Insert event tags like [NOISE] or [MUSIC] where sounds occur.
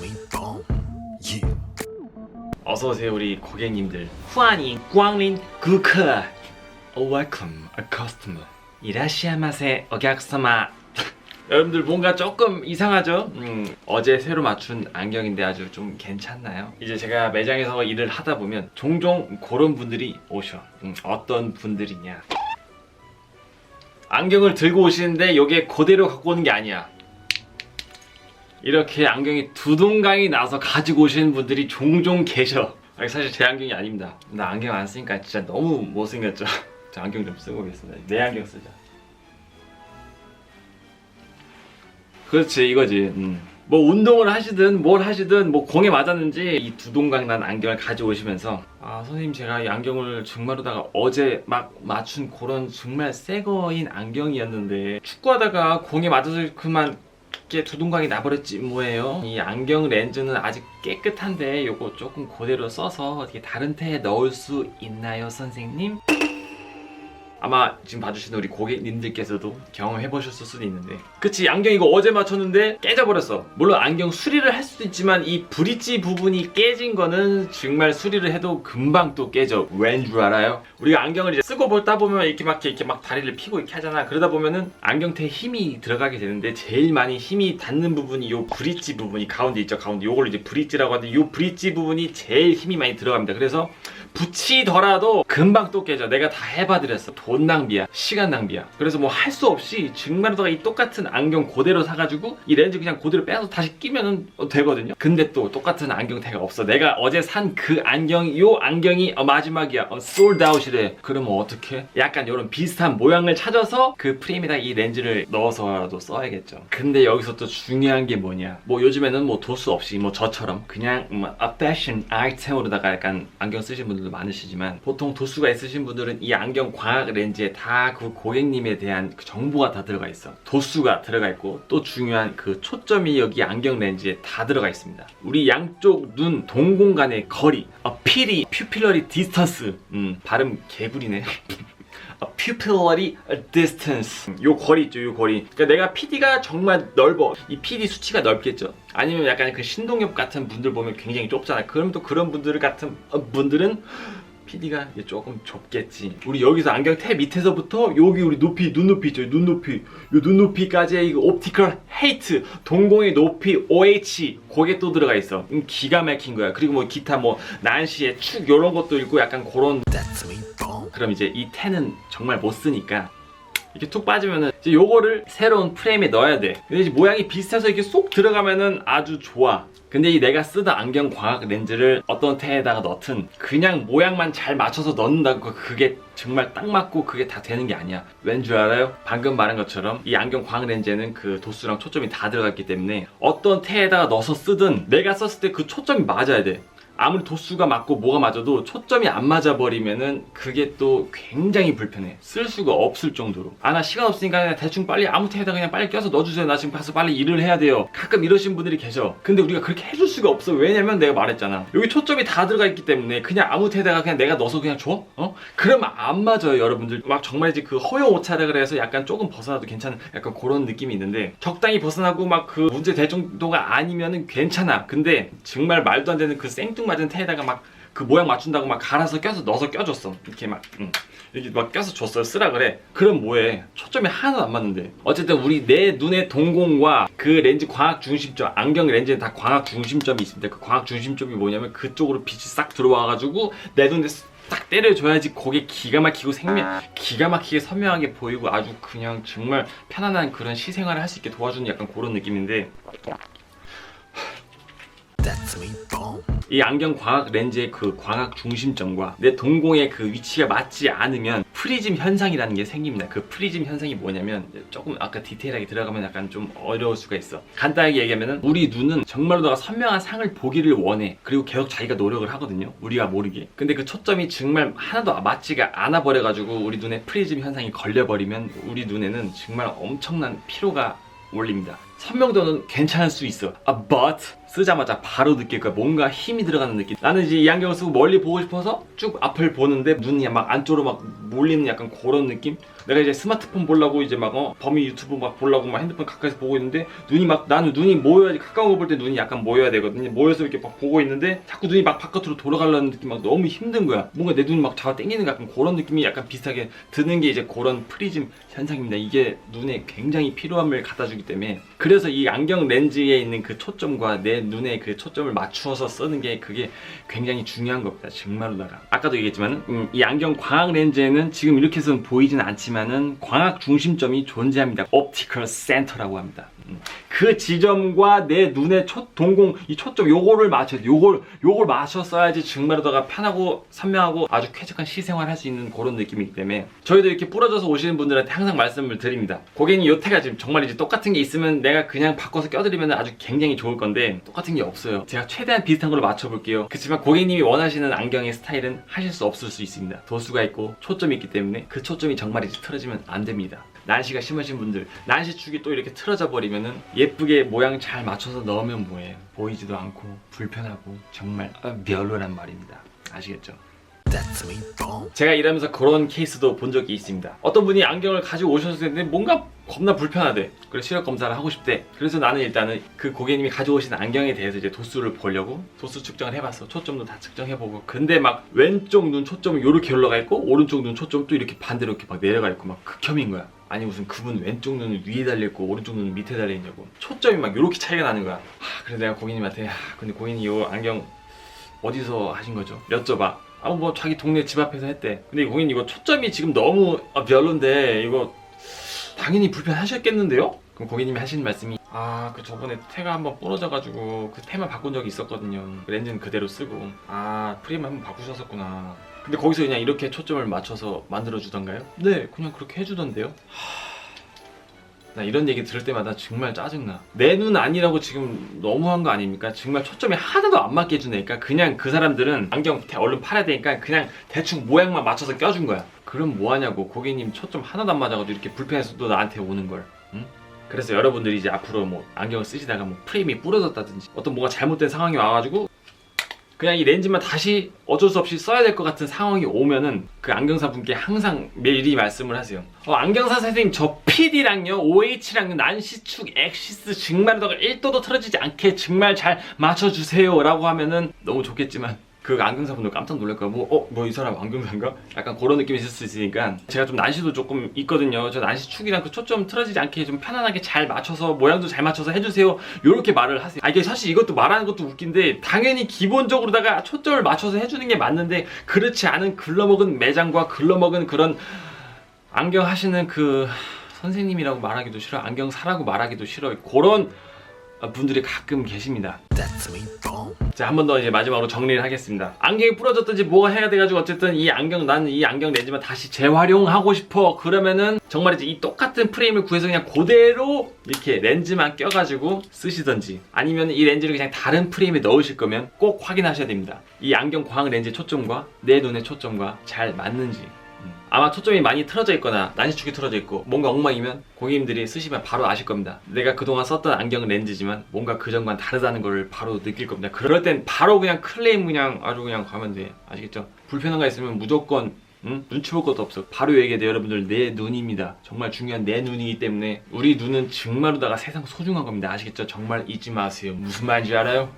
Boom. Yeah. 어서 오세요 우리 고객님들. 후안인 광린 구커. Welcome a customer. 이라시아마세 어객사마. [LAUGHS] 여러분들 뭔가 조금 이상하죠? 음, 어제 새로 맞춘 안경인데 아주 좀 괜찮나요? 이제 제가 매장에서 일을 하다 보면 종종 그런 분들이 오셔. 음, 어떤 분들이냐? 안경을 들고 오시는데 이게 그대로 갖고 오는 게 아니야. 이렇게 안경이 두동강이 나서 가지고 오시는 분들이 종종 계셔. 사실 제 안경이 아닙니다. 나 안경 안 쓰니까 진짜 너무 못생겼죠. [LAUGHS] 저 안경 좀 쓰고 오겠습니다. 내 안경 쓰자. 그렇지 이거지. 음. 뭐 운동을 하시든 뭘 하시든 뭐 공에 맞았는지 이 두동강 난 안경을 가져오시면서 아 선생님 제가 이 안경을 정말로다가 어제 막 맞춘 그런 정말 새 거인 안경이었는데 축구하다가 공에 맞아서 그만 이게 두동강이 나버렸지 뭐예요 이 안경 렌즈는 아직 깨끗한데 요거 조금 그대로 써서 어떻게 다른 태에 넣을 수 있나요 선생님? 아마 지금 봐주시는 우리 고객님들께서도 경험해 보셨을 수도 있는데. 그치 안경 이거 어제 맞췄는데 깨져버렸어. 물론 안경 수리를 할 수도 있지만 이 브릿지 부분이 깨진 거는 정말 수리를 해도 금방 또 깨져. 왠 줄 알아요? 우리가 안경을 이제 쓰고 볼다 보면 이렇게 막 이렇게 막 다리를 피고 이렇게 하잖아. 그러다 보면은 안경테에 힘이 들어가게 되는데 제일 많이 힘이 닿는 부분이 요 브릿지 부분이 가운데 있죠 가운데. 요걸 이제 브릿지라고 하는데 요 브릿지 부분이 제일 힘이 많이 들어갑니다. 그래서 붙이더라도 금방 또 깨져. 내가 다 해봐드렸어. 돈 낭비야. 시간 낭비야. 그래서 뭐 할 수 없이 정말로다가 이 똑같은 안경 그대로 사가지고 이 렌즈 그냥 그대로 빼서 다시 끼면은 되거든요. 근데 또 똑같은 안경테가 없어. 내가 어제 산 그 안경, 요 안경이 어, 마지막이야. 어, 솔드아웃이래. 그러면 어떻게? 약간 이런 비슷한 모양을 찾아서 그 프레임에다 이 렌즈를 넣어서라도 써야겠죠. 근데 여기서 또 중요한 게 뭐냐? 뭐 요즘에는 뭐 도수 없이 뭐 저처럼 그냥 뭐 fashion 아이템으로다가 약간 안경 쓰신 분들 도 많으시지만 보통 도수가 있으신 분들은 이 안경 광학 렌즈에 다 그 고객님에 대한 그 정보가 다 들어가 있어. 도수가 들어가 있고 또 중요한 그 초점이 여기 안경 렌즈에 다 들어가 있습니다. 우리 양쪽 눈 동공간의 거리, 어, 피리, 퓨필러리 디스턴스, 음, 발음 개구리네. [LAUGHS] 어, pupillary distance. 요 거리 있죠 요 거리. 그러니까 내가 PD가 정말 넓어. 이 PD 수치가 넓겠죠. 아니면 약간 그 신동엽 같은 분들 보면 굉장히 좁잖아 그럼 또 그런 분들 같은 어, 분들은 PD가 조금 좁겠지. 우리 여기서 안경 테 밑에서부터 여기 우리 높이 눈높이 있죠. 눈높이. 요 눈높이까지의 이거 옵티컬 헤이트 동공의 높이 OH 그게 또 들어가 있어. 음, 기가 막힌 거야. 그리고 뭐 기타 뭐 난시의 축 요런 것도 있고 약간 그런. 그럼 이제 이 텐은 정말 못 쓰니까 이렇게 툭 빠지면은 이제 요거를 새로운 프레임에 넣어야 돼. 근데 이제 모양이 비슷해서 이렇게 쏙 들어가면은 아주 좋아. 근데 이 내가 쓰던 안경 광학 렌즈를 어떤 텐에다가 넣든 그냥 모양만 잘 맞춰서 넣는다고 그게 정말 딱 맞고 그게 다 되는 게 아니야. 왠 줄 알아요? 방금 말한 것처럼 이 안경 광학 렌즈에는 그 도수랑 초점이 다 들어갔기 때문에 어떤 텐에다가 넣어서 쓰든 내가 썼을 때 그 초점이 맞아야 돼. 아무리 도수가 맞고 뭐가 맞아도 초점이 안 맞아 버리면은 그게 또 굉장히 불편해. 쓸 수가 없을 정도로. 아 나 시간 없으니까 그냥 대충 빨리 아무 태에다 그냥 빨리 껴서 넣어주세요. 나 지금 가서 빨리 일을 해야 돼요. 가끔 이러신 분들이 계셔. 근데 우리가 그렇게 해줄 수가 없어. 왜냐면 내가 말했잖아. 여기 초점이 다 들어가 있기 때문에 그냥 아무 태에다가 그냥 내가 넣어서 그냥 줘? 어? 그러면 안 맞아요 여러분들. 막 정말 이제 그 허용 오차라 그래서 약간 조금 벗어나도 괜찮은 약간 그런 느낌이 있는데 적당히 벗어나고 막 그 문제 될 정도가 아니면은 괜찮아. 근데 정말 말도 안 되는 그 생뚱 맞은 태에다가 막 그 모양 맞춘다고 막 갈아서 껴서 넣어서 껴줬어. 이렇게 막 응. 이렇게 막 껴서 줬어요 쓰라 그래. 그럼 뭐해? 초점이 하나도 안 맞는데. 어쨌든 우리 내 눈의 동공과 그 렌즈 광학 중심점 안경 렌즈에 다 광학 중심점이 있습니다. 그 광학 중심점이 뭐냐면 그쪽으로 빛이 싹 들어와가지고 내 눈에 딱 때려줘야지 그게 기가 막히고 생명 기가 막히게 선명하게 보이고 아주 그냥 정말 편안한 그런 시생활을 할 수 있게 도와주는 약간 그런 느낌인데. 이 안경 광학 렌즈의 그 광학 중심점과 내 동공의 그 위치가 맞지 않으면 프리즘 현상이라는 게 생깁니다. 그 프리즘 현상이 뭐냐면 조금 아까 디테일하게 들어가면 약간 좀 어려울 수가 있어. 간단하게 얘기하면은 우리 눈은 정말로다가 선명한 상을 보기를 원해. 그리고 계속 자기가 노력을 하거든요. 우리가 모르게. 근데 그 초점이 정말 하나도 맞지가 않아 버려가지고 우리 눈에 프리즘 현상이 걸려버리면 우리 눈에는 정말 엄청난 피로가 올립니다. 선명도는 괜찮을 수 있어. 아, but 쓰자마자 바로 느낄 거야. 뭔가 힘이 들어가는 느낌. 나는 이제 이 안경을 쓰고 멀리 보고 싶어서 쭉 앞을 보는데 눈이 막 안쪽으로 막 몰리는 약간 그런 느낌? 내가 이제 스마트폰 보려고 이제 막 어, 범위 유튜브 막 보려고 막 핸드폰 가까이서 보고 있는데 눈이 막 나는 눈이 모여야지 가까운 거 볼 때 눈이 약간 모여야 되거든요. 모여서 이렇게 막 보고 있는데 자꾸 눈이 막 바깥으로 돌아가려는 느낌 막 너무 힘든 거야. 뭔가 내 눈이 막 잡아 당기는 약간 그런 느낌이 약간 비슷하게 드는 게 이제 그런 프리즘 현상입니다. 이게 눈에 굉장히 필요함을 갖다 주기 때문에 그래서 이 안경 렌즈에 있는 그 초점과 내 눈에 그 초점을 맞추어서 쓰는 게 그게 굉장히 중요한 겁니다. 정말로다가 아까도 얘기했지만 음, 이 안경 광학 렌즈에는 지금 이렇게 해서는 보이진 않지만은 광학 중심점이 존재합니다. 옵티컬 센터라고 합니다. 음. 그 지점과 내 눈의 초 동공 이 초점 요거를 맞춰 요걸 요걸 맞춰써야지 정말로다가 편하고 선명하고 아주 쾌적한 시생활 할 수 있는 그런 느낌이기 때문에 저희도 이렇게 부러져서 오시는 분들한테 항상 말씀을 드립니다. 고객님 요태가 지금 정말 이제 똑같은 게 있으면 내가 그냥 바꿔서 껴드리면 아주 굉장히 좋을 건데 똑같은 게 없어요. 제가 최대한 비슷한 걸로 맞춰볼게요. 그렇지만 고객님이 원하시는 안경의 스타일은 하실 수 없을 수 있습니다. 도수가 있고 초점이 있기 때문에 그 초점이 정말 이제 틀어지면 안 됩니다. 난시가 심하신 분들 난시 축이 또 이렇게 틀어져 버리면은 예쁘게 모양 잘 맞춰서 넣으면 뭐해 보이지도 않고 불편하고 정말 아, 별로란 말입니다 아시겠죠? 제가 일하면서 그런 케이스도 본 적이 있습니다. 어떤 분이 안경을 가지고 오셨을 텐데 뭔가 겁나 불편하대. 그래 시력 검사를 하고 싶대. 그래서 나는 일단은 그 고객님이 가져오신 안경에 대해서 이제 도수를 보려고 도수 측정을 해봤어. 초점도 다 측정해보고. 근데 막 왼쪽 눈 초점이 이렇게 올라가 있고 오른쪽 눈 초점 또 이렇게 반대로 이렇게 막 내려가 있고 막 극혐인 거야. 아니 무슨 그분 왼쪽 눈은 위에 달려 있고 오른쪽 눈은 밑에 달려 있냐고. 초점이 막 이렇게 차이가 나는 거야. 하, 그래서 내가 고객님한테 하, 근데 고객님 이 안경 어디서 하신 거죠? 여쭤봐. 아뭐 자기 동네 집 앞에서 했대. 근데 고객님 이거 초점이 지금 너무 아, 별론데 이거 당연히 불편하셨겠는데요? 그럼 고객님이 하시는 말씀이 아 그 저번에 태가 한번 부러져가지고 그 태만 바꾼 적이 있었거든요. 렌즈는 그대로 쓰고 아 프레임 한번 바꾸셨었구나. 근데 거기서 그냥 이렇게 초점을 맞춰서 만들어 주던가요? 네, 그냥 그렇게 해주던데요. 나 이런 얘기 들을 때마다 정말 짜증나. 내 눈 아니라고 지금 너무한 거 아닙니까? 정말 초점이 하나도 안 맞게 해주니까 그냥 그 사람들은 안경 대- 얼른 팔아야 되니까 그냥 대충 모양만 맞춰서 껴준 거야. 그럼 뭐하냐고 고객님 초점 하나도 안 맞아가지고 이렇게 불편해서 또 나한테 오는 걸. 응? 그래서 여러분들이 이제 앞으로 뭐 안경을 쓰시다가 뭐 프레임이 부러졌다든지 어떤 뭐가 잘못된 상황이 와가지고 그냥 이 렌즈만 다시 어쩔 수 없이 써야 될 것 같은 상황이 오면은 그 안경사 분께 항상 미리 말씀을 하세요. 어, 안경사 선생님 저 PD랑요 OH랑 난시축 엑시스 증말도가 1도도 틀어지지 않게 정말 잘 맞춰주세요라고 하면은 너무 좋겠지만 그 안경사 분들 깜짝 놀랄 거야. 뭐, 어, 뭐 이 사람 안경사인가? 약간 그런 느낌이 있을 수 있으니까 제가 좀 난시도 조금 있거든요. 저 난시 축이랑 그 초점 틀어지지 않게 좀 편안하게 잘 맞춰서 모양도 잘 맞춰서 해주세요. 요렇게 말을 하세요. 아 이게 사실 이것도 말하는 것도 웃긴데 당연히 기본적으로다가 초점을 맞춰서 해주는 게 맞는데 그렇지 않은 글러먹은 매장과 글러먹은 그런 안경 하시는 그 선생님이라고 말하기도 싫어. 안경 사라고 말하기도 싫어. 그런 분들이 가끔 계십니다. 자, 한 번 더 이제 마지막으로 정리를 하겠습니다. 안경이 부러졌든지 뭐가 해야 돼가지고 어쨌든 이 안경, 나는 이 안경 렌즈만 다시 재활용하고 싶어. 그러면은 정말 이제 이 똑같은 프레임을 구해서 그냥 그대로 이렇게 렌즈만 껴가지고 쓰시던지 아니면 이 렌즈를 그냥 다른 프레임에 넣으실 거면 꼭 확인하셔야 됩니다. 이 안경 광학 렌즈 초점과 내 눈의 초점과 잘 맞는지. 음. 아마 초점이 많이 틀어져 있거나 난시축이 틀어져 있고 뭔가 엉망이면 고객님들이 쓰시면 바로 아실 겁니다. 내가 그동안 썼던 안경 렌즈지만 뭔가 그전과는 다르다는 걸 바로 느낄 겁니다. 그럴 땐 바로 그냥 클레임 그냥 아주 그냥 가면 돼. 아시겠죠? 불편한 거 있으면 무조건 응? 눈치 볼 것도 없어. 바로 얘기해 여러분들 내 눈입니다. 정말 중요한 내 눈이기 때문에 우리 눈은 정말로다가 세상 소중한 겁니다. 아시겠죠? 정말 잊지 마세요. 무슨 말인지 알아요?